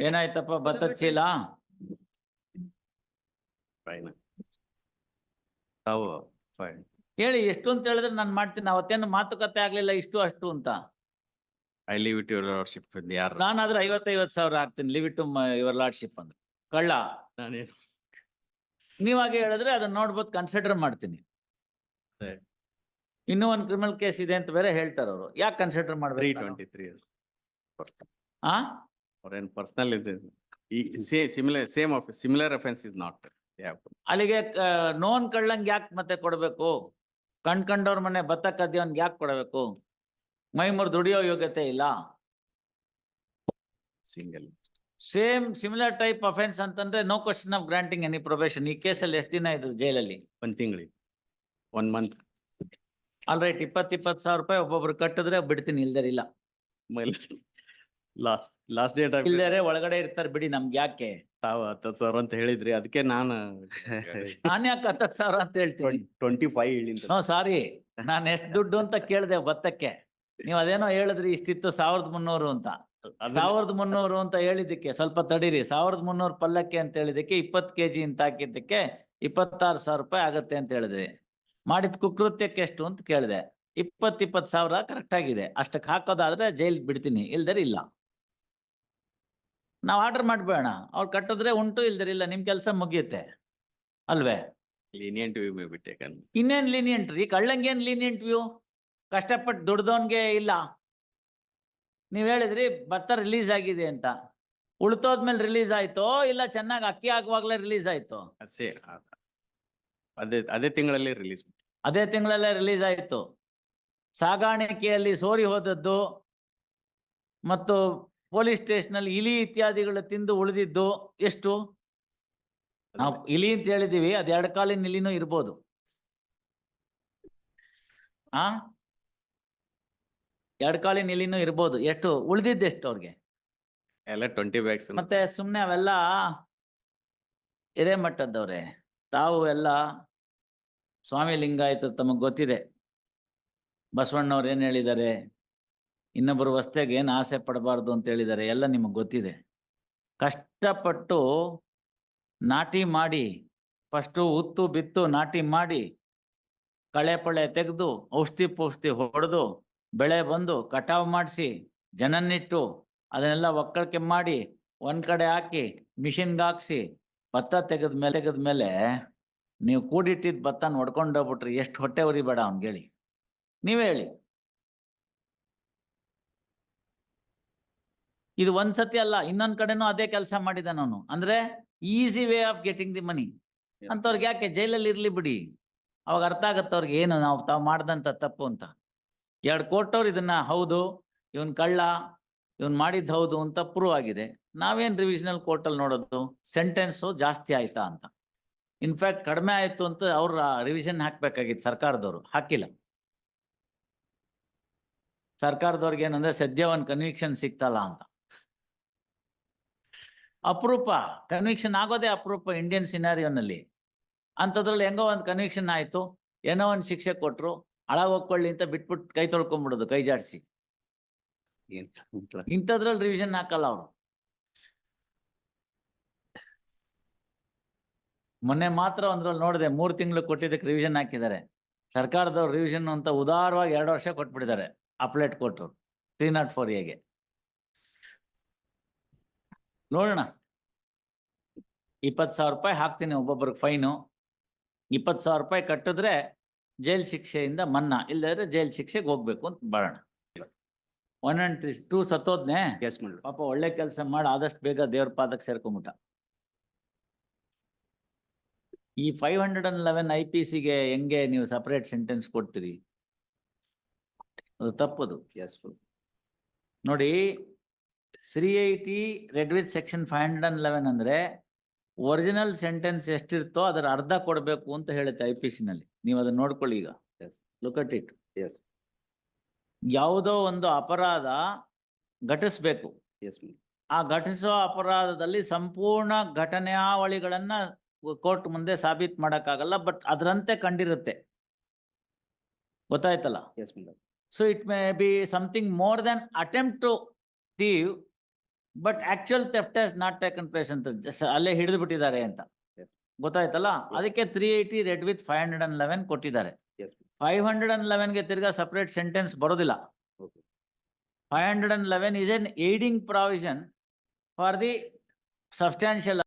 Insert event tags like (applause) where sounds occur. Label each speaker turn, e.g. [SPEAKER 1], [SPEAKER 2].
[SPEAKER 1] ಏನಾಯ್ತಪ್ಪ ಭತ್ತದ ಚೀಲ?
[SPEAKER 2] ಫೈನ್ ತಾವು
[SPEAKER 1] ಹೇಳಿ ಎಷ್ಟು ಅಂತ ಹೇಳಿದ್ರೆ ನಾನು ಮಾಡ್ತೀನಿ. ಅವತ್ತೇನು ಮಾತುಕತೆ ಆಗ್ಲಿಲ್ಲ ಇಷ್ಟು ಅಷ್ಟು ಅಂತ.
[SPEAKER 2] I leave it your lordship ಯಾರು?
[SPEAKER 1] ನಾನಾದ್ರೆ ಐವತ್ತೈವತ್ತು ಸಾವಿರ ಹಾಕ್ತೀನಿ. ಲಿವ್ ಇಟ್ ಯುವರ್ ಲಾರ್ಡ್ಶಿಪ್ ಅಂದ್ರೆ ಕಳ್ಳ
[SPEAKER 2] ನಾನೇನು?
[SPEAKER 1] ನೀವಾಗೆ ಹೇಳಿದ್ರೆ ಅದನ್ನ ನೋಡ್ಬೋದು ಕನ್ಸಿಡರ್ ಮಾಡ್ತೀನಿ.
[SPEAKER 2] ಸರಿ.
[SPEAKER 1] ಇನ್ನೂ ಒಂದು ಕ್ರಿಮಿನಲ್ ಕೇಸ್ ಇದೆ ಅಂತ ಬೇರೆ ಹೇಳ್ತಾರೆ ಅವರು ಯಾಕೆ ಕನ್ಸಿಡರ್ ಮಾಡ್ಬೇಕು
[SPEAKER 2] ಟ್ವೆಂಟಿ ತ್ರೀ
[SPEAKER 1] ಆ?
[SPEAKER 2] ಅವ್ರೇನ್ ಪರ್ಸನಲ್ ಇದೆ ಈ say similar same of similar offence is not
[SPEAKER 1] ಅಲ್ಲಿಗೆ ನೋನ್ ಕಳ್ಳಂಗ್ ಯಾಕೆ ಮತ್ತೆ ಕೊಡಬೇಕು? ಕಣ್ ಕಂಡವ್ರ ಮನೆ ಭತ್ತ ಕದ್ದಿಯವನ್ಗೆ ಯಾಕೆ ಕೊಡಬೇಕು? ಮೈ ಮುರಿದು ದುಡಿಯೋ ಯೋಗ್ಯತೆ ಇಲ್ಲ.
[SPEAKER 2] Single
[SPEAKER 1] same similar type offence ಅಂತಂದ್ರೆ no question of granting any probation ಈ ಕೇಸಲ್ಲಿ ಎಷ್ಟು ದಿನ ಇದ್ರು ಜೈಲಲ್ಲಿ?
[SPEAKER 2] ಒಂದ್ ತಿಂಗಳಿಗೆ ಒನ್ ಮಂತ್
[SPEAKER 1] ಆಲ್ ರೈಟ್ ಇಪ್ಪತ್ ಇಪ್ಪತ್ತು ಸಾವಿರ ರೂಪಾಯಿ ಒಬ್ಬೊಬ್ರು ಕಟ್ಟಿದ್ರೆ ಬಿಡ್ತೀನಿ ಇಲ್ದೇ ಇಲ್ಲ.
[SPEAKER 2] ಲಾಸ್ಟ್ ಲಾಸ್ಟ್ ಡೇಟ್
[SPEAKER 1] ಇಲ್ದೇರೆ ಒಳಗಡೆ ಇರ್ತಾರ ಬಿಡಿ ನಮ್ಗೆ ಯಾಕೆ?
[SPEAKER 2] ತಾವು ಹತ್ತತ್ತು ಸಾವಿರ ಅಂತ ಹೇಳಿದ್ರಿ ಅದಕ್ಕೆ ನಾನು (laughs)
[SPEAKER 1] ನಾನು ಯಾಕೆ ಹತ್ತತ್ತು ಸಾವಿರ ಅಂತ ಹೇಳ್ತೀನಿ?
[SPEAKER 2] ಟ್ವೆಂಟಿ ಫೈವ್ ಹೇಳಿ
[SPEAKER 1] ಹ್ಞೂ ಸಾರಿ. ನಾನು ಎಷ್ಟು ದುಡ್ಡು ಅಂತ ಕೇಳಿದೆ ಭತ್ತಕ್ಕೆ ನೀವು ಅದೇನೋ ಹೇಳಿದ್ರಿ ಇಷ್ಟಿತ್ತು ಸಾವಿರದ ಮುನ್ನೂರು ಅಂತ. ಸಾವಿರದ ಮುನ್ನೂರು ಅಂತ ಹೇಳಿದ್ದಕ್ಕೆ ಸ್ವಲ್ಪ ತಡೀರಿ. ಸಾವಿರದ ಮುನ್ನೂರು ಪಲ್ಲಕ್ಕೆ ಅಂತ ಹೇಳಿದಕ್ಕೆ ಇಪ್ಪತ್ತು ಕೆಜಿ ಅಂತ ಹಾಕಿದ್ದಕ್ಕೆ ಇಪ್ಪತ್ತಾರು ಸಾವಿರ ರೂಪಾಯಿ ಆಗತ್ತೆ ಅಂತ ಹೇಳಿದ್ರಿ ಮಾಡಿದ ಕುಕೃತ್ಯಕ್ಕೆ ಎಷ್ಟು ಅಂತ ಕೇಳಿದೆ. ಇಪ್ಪತ್ ಇಪ್ಪತ್ತು ಸಾವಿರ ಕರೆಕ್ಟ್ ಆಗಿದೆ. ಅಷ್ಟಕ್ಕೆ ಹಾಕೋದಾದ್ರೆ ಜೈಲ್ ಬಿಡ್ತೀನಿ. ಇಲ್ದರೆ ಇಲ್ಲ. ನಾವು ಆರ್ಡರ್ ಮಾಡ್ಬೇಡ. ಅವ್ರು ಕಟ್ಟಿದ್ರೆ ಉಂಟು ಇಲ್ದರೆ ಇಲ್ಲ ನಿಮ್ ಕೆಲಸ ಮುಗಿಯುತ್ತೆ. ಅಲ್ವೇ?
[SPEAKER 2] ಲೀನಿಯಂಟ್ ವ್ಯೂ ಮೇ
[SPEAKER 1] ಇನ್ನೇನ್ ಲೀನಿಯಂಟ್ ರೀ? ಕಳ್ಳಂಗೇನ್ ಲೀನಿಯಂಟ್ ವ್ಯೂ ಕಷ್ಟಪಟ್ಟು ದುಡ್ದವನ್ಗೆ ಇಲ್ಲ. ನೀವ್ ಹೇಳಿದ್ರಿ ಭತ್ತ ರಿಲೀಸ್ ಆಗಿದೆ ಅಂತ. ಉಳ್ತೋದ್ಮೇಲೆ ರಿಲೀಸ್ ಆಯ್ತೋ ಇಲ್ಲ ಚೆನ್ನಾಗಿ ಅಕ್ಕಿ ಆಗುವಾಗ್ಲೇ ರಿಲೀಸ್ ಆಯ್ತು?
[SPEAKER 2] ಅದೇ ಅದೇ ತಿಂಗಳಲ್ಲಿ ರಿಲೀಸ್
[SPEAKER 1] ಅದೇ ತಿಂಗಳಲ್ಲೇ ರಿಲೀಸ್ ಆಯ್ತು. ಸಾಗಾಣಿಕೆಯಲ್ಲಿ ಸೋರಿ ಹೋದದ್ದು ಮತ್ತು ಪೊಲೀಸ್ ಸ್ಟೇಷನಲ್ಲಿ ಇಲಿ ಇತ್ಯಾದಿಗಳು ತಿಂದು ಉಳಿದಿದ್ದು ಎಷ್ಟು? ನಾವು ಇಲಿ ಅಂತ ಹೇಳಿದೀವಿ ಅದ್ ಎರಡು ಕಾಲಿನ ಇಲಿನೂ ಇರ್ಬೋದು. ಆ? ಎರಡು ಕಾಲಿನ ಇಲಿನೂ ಇರ್ಬೋದು. ಎಷ್ಟು? ಉಳಿದಿದ್ದು ಎಷ್ಟು ಅವ್ರಿಗೆ?
[SPEAKER 2] ಎಲ್ಲ ಟ್ವೆಂಟಿ ಬ್ಯಾಗ್ಸ್
[SPEAKER 1] ಮತ್ತೆ ಸುಮ್ನೆ ಅವೆಲ್ಲ ಹಿರೇಮಠದವ್ರೆ ತಾವು ಎಲ್ಲ ಸ್ವಾಮಿ ಲಿಂಗಾಯತ ತಮಗ್ ಗೊತ್ತಿದೆ. ಬಸವಣ್ಣವ್ರು ಏನ್ ಹೇಳಿದ್ದಾರೆ? ಇನ್ನೊಬ್ಬರು ವಸ್ತೆಗೆ ಏನು ಆಸೆ ಪಡಬಾರ್ದು ಅಂತ ಹೇಳಿದ್ದಾರೆ ಎಲ್ಲ ನಿಮಗೆ ಗೊತ್ತಿದೆ. ಕಷ್ಟಪಟ್ಟು ನಾಟಿ ಮಾಡಿ ಫಸ್ಟು ಉತ್ತು ಬಿತ್ತು ನಾಟಿ ಮಾಡಿ, ಕಳೆ ಪಳೆ ತೆಗೆದು, ಔಷಧಿ ಪೌಷ್ಠಿ ಹೊಡೆದು, ಬೆಳೆ ಬಂದು, ಕಟಾವು ಮಾಡಿಸಿ, ಜನನ್ನಿಟ್ಟು, ಅದನ್ನೆಲ್ಲ ಒಕ್ಕಳಿಕೆ ಮಾಡಿ, ಒಂದು ಕಡೆ ಹಾಕಿ ಮಿಷಿನ್ಗೆ ಹಾಕಿಸಿ, ಭತ್ತ ತೆಗೆದ ಮೇಲೆ ತೆಗೆದ ಮೇಲೆ, ನೀವು ಕೂಡಿಟ್ಟಿದ್ದ ಭತ್ತ ನೋಡ್ಕೊಂಡು ಹೋಗ್ಬಿಟ್ರಿ, ಎಷ್ಟು ಹೊಟ್ಟೆ ಉರಿಬೇಡ ಅವ್ನಿಗೆ ಹೇಳಿ ನೀವೇ ಹೇಳಿ. ಇದು ಒಂದ್ಸತಿ ಅಲ್ಲ ಇನ್ನೊಂದ್ ಕಡೆನೂ ಅದೇ ಕೆಲಸ ಮಾಡಿದೆ ನಾನು. ಅಂದ್ರೆ easy way of getting the money ಅಂತವ್ರಿಗೆ ಯಾಕೆ ಜೈಲಲ್ಲಿ ಇರ್ಲಿ ಬಿಡಿ. ಅವಾಗ ಅರ್ಥ ಆಗತ್ತೆ ಅವ್ರಿಗೆ ಏನು ನಾವು ತಾವು ಮಾಡ್ದಂತ ತಪ್ಪು ಅಂತ. ಎರಡು ಕೋರ್ಟವ್ರು ಇದನ್ನ ಹೌದು ಇವನ್ ಕಳ್ಳ ಇವನ್ ಮಾಡಿದ್ ಹೌದು ಅಂತ ಪ್ರೂವ್ ಆಗಿದೆ. ನಾವೇನ್ ರಿವಿಷನಲ್ ಕೋರ್ಟಲ್ಲಿ ನೋಡೋದು? ಸೆಂಟೆನ್ಸು ಜಾಸ್ತಿ ಆಯ್ತಾ ಅಂತ. ಇನ್ಫ್ಯಾಕ್ಟ್ ಕಡಿಮೆ ಆಯ್ತು ಅಂತ ಅವ್ರ ರಿವಿಷನ್ ಹಾಕ್ಬೇಕಾಗಿತ್ತು ಸರ್ಕಾರದವರು. ಹಾಕಿಲ್ಲ. ಸರ್ಕಾರದವ್ರಿಗೆ ಏನಂದ್ರೆ ಸದ್ಯ ಒಂದ್ ಕನ್ವಿಕ್ಷನ್ ಸಿಕ್ತಲ್ಲ ಅಂತ. ಅಪರೂಪ ಕನ್ವಿಕ್ಷನ್ ಆಗೋದೇ ಅಪರೂಪ ಇಂಡಿಯನ್ ಸಿನಾರಿಯೋನಲ್ಲಿ ಅಂಥದ್ರಲ್ಲಿ ಹೆಂಗೋ ಒಂದು ಕನ್ವಿಕ್ಷನ್ ಆಯಿತು ಏನೋ ಒಂದು ಶಿಕ್ಷೆ ಕೊಟ್ಟರು ಹಾಳಾಗ್ ಹೋಗ್ಕೊಳ್ಳಿ ಅಂತ ಬಿಟ್ಬಿಟ್ಟು ಕೈ ತೊಳ್ಕೊಂಡ್ಬಿಡೋದು ಕೈ ಜಾಡಿಸಿ. ಇಂಥದ್ರಲ್ಲಿ ರಿವಿಷನ್ ಹಾಕಲ್ಲ ಅವರು. ಮೊನ್ನೆ ಮಾತ್ರ ಒಂದ್ರಲ್ಲಿ ನೋಡಿದೆ ಮೂರು ತಿಂಗಳು ಕೊಟ್ಟಿದ್ದಕ್ಕೆ ರಿವಿಷನ್ ಹಾಕಿದ್ದಾರೆ. ಸರ್ಕಾರದವ್ರು ರಿವಿಷನ್ ಅಂತ ಉದಾರವಾಗಿ ಎರಡು ವರ್ಷ ಕೊಟ್ಬಿಟ್ಟಿದ್ದಾರೆ ಅಪ್ಲೇಟ್ ಕೊಟ್ಟರು ತ್ರೀ ನಾಟ್ ಫೋರ್ ಎಗೆ ನೋಡೋಣ. ಇಪ್ಪತ್ತು ಸಾವಿರ ರೂಪಾಯಿ ಹಾಕ್ತೀನಿ ಒಬ್ಬೊಬ್ರಿಗೆ ಫೈನು. ಇಪ್ಪತ್ತು ಸಾವಿರ ರೂಪಾಯಿ ಕಟ್ಟಿದ್ರೆ ಜೈಲ್ ಶಿಕ್ಷೆಯಿಂದ ಮನ್ನಾ ಇಲ್ಲದ್ರೆ ಜೈಲ್ ಶಿಕ್ಷೆಗೆ ಹೋಗ್ಬೇಕು ಅಂತ ಬರೋಣ ಒನ್ ಆ್ಯಂಡ್ ತ್ರೀ ಟೂ ಸತ್ತೋದ್ನೆ ಪಾಪ ಒಳ್ಳೆ ಕೆಲಸ ಮಾಡಿ ಆದಷ್ಟು ಬೇಗ ದೇವ್ರ ಪಾದಕ್ಕೆ ಸೇರ್ಕೊಂಬಿಟ್ಟ. ಈ five hundred and eleven I P ಸಿಗೆ ಹೆಂಗೆ ನೀವು ಸಪ್ರೇಟ್ ಸೆಂಟೆನ್ಸ್ ಕೊಡ್ತೀರಿ? ಅದು ತಪ್ಪದು.
[SPEAKER 2] ಎಸ್
[SPEAKER 1] ನೋಡಿ three eighty read with section five hundred and eleven ಅಂದರೆ ಒರಿಜಿನಲ್ ಸೆಂಟೆನ್ಸ್ ಎಷ್ಟಿರ್ತೋ ಅದರ ಅರ್ಧ ಕೊಡಬೇಕು ಅಂತ ಹೇಳುತ್ತೆ ಐ ಪಿ ನಲ್ಲಿ. ನೀವು ಅದನ್ನ ನೋಡ್ಕೊಳ್ಳಿ ಈಗ.
[SPEAKER 2] Look at
[SPEAKER 1] look at it
[SPEAKER 2] yes
[SPEAKER 1] ಯಾವುದೋ ಒಂದು ಅಪರಾಧ ಘಟಿಸ್ಬೇಕು. ಆ ಘಟಿಸೋ ಅಪರಾಧದಲ್ಲಿ ಸಂಪೂರ್ಣ ಘಟನಾವಳಿಗಳನ್ನ ಕೋರ್ಟ್ ಮುಂದೆ ಸಾಬೀತ್ ಮಾಡೋಕ್ಕಾಗಲ್ಲ ಬಟ್ ಅದರಂತೆ ಕಂಡಿರುತ್ತೆ. ಗೊತ್ತಾಯ್ತಲ್ಲ? So it may be something more then attempt to thieve but actual theft has not taken place ಅಂತ just ಅಲ್ಲೇ ಹಿಡಿದು ಬಿಟ್ಟಿದ್ದಾರೆ ಅಂತ. ಗೊತ್ತಾಯ್ತಲ್ಲ? ಅದಕ್ಕೆ three eighty read with five hundred and eleven ಕೊಟ್ಟಿದ್ದಾರೆ. ಫೈವ್ ಹಂಡ್ರೆಡ್ ಅಂಡ್ ಲೆವೆನ್ಗೆ ತಿರ್ಗಾ ಸಪರೇಟ್ ಸೆಂಟೆನ್ಸ್ ಬರೋದಿಲ್ಲ. Five hundred and eleven is an aiding provision for the substantial